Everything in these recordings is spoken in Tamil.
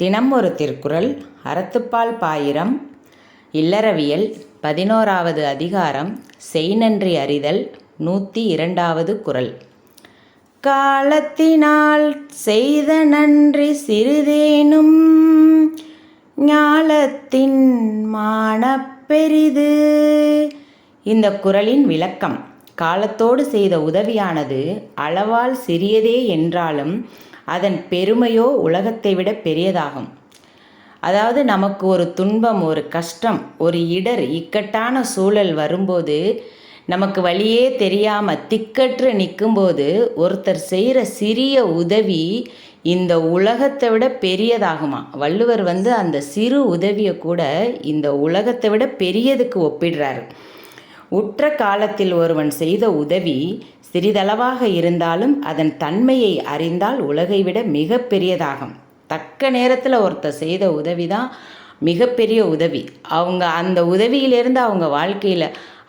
தினம் ஒரு திருக்குறள் அறத்துப்பால் பாயிரம் இல்லறவியல் பதினோராவது அதிகாரம் செய் நன்றி அறிதல் நூற்றி இரண்டாவது குறள் காலத்தினால் செய்த நன்றி சிறிதேனும் ஞாலத்தின் மானப்பெரிது இந்த குறளின் விளக்கம். காலத்தோடு செய்த உதவியானது அளவால் சிறியதே என்றாலும் அதன் பெருமையோ உலகத்தை விட பெரியதாகும். அதாவது நமக்கு ஒரு துன்பம் ஒரு கஷ்டம் ஒரு இடர் இக்கட்டான சூழல் வரும்போது நமக்கு வழியே தெரியாமல் திக்கற்று நிற்கும்போது ஒருத்தர் செய்கிற சிறிய உதவி இந்த உலகத்தை விட பெரியதாகுமா? வள்ளுவர் வந்து அந்த சிறு உதவியை கூட இந்த உலகத்தை விட பெரியதுக்கு ஒப்பிடுறாரு. உற்ற காலத்தில் ஒருவன் செய்த உதவி சிறிதளவாக இருந்தாலும் அதன் தன்மையை அறிந்தால் உலகை விட மிக பெரியதாகும். தக்க நேரத்தில் ஒருத்தர் செய்த உதவி தான் மிகப்பெரிய உதவி. அவங்க அந்த உதவியிலேருந்து அவங்க வாழ்க்கையில்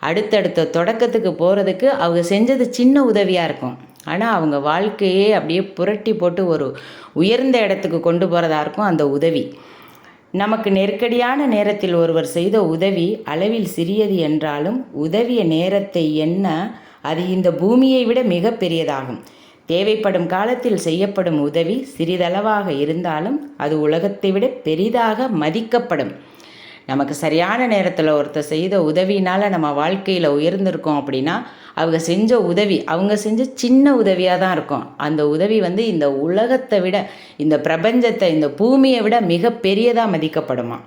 அடுத்தடுத்த தொடக்கத்துக்கு போகிறதுக்கு அவங்க செஞ்சது சின்ன உதவியாக இருக்கும். ஆனால் அவங்க வாழ்க்கையே அப்படியே புரட்டி போட்டு ஒரு உயர்ந்த இடத்துக்கு கொண்டு போகிறதா இருக்கும் அந்த உதவி. நமக்கு நெருக்கடியான நேரத்தில் ஒருவர் செய்த உதவி அளவில் சிறியது என்றாலும் உதவிய நேரத்தை எண்ண அது இந்த பூமியை விட மிக பெரியதாகும். தேவைப்படும் காலத்தில் செய்யப்படும் உதவி சிறிதளவாக இருந்தாலும் அது உலகத்தை விட பெரிதாக மதிக்கப்படும். நமக்கு சரியான நேரத்தில் ஒருத்தர் செய்த உதவினால் நம்ம வாழ்க்கையில் உயர்ந்திருக்கோம் அப்படின்னா அவங்க செஞ்ச உதவி அவங்க செஞ்ச சின்ன உதவியாக தான் இருக்கும். அந்த உதவி வந்து இந்த உலகத்தை விட இந்த பிரபஞ்சத்தை இந்த பூமியை விட மிகப்பெரியதாக மதிக்கப்படுமா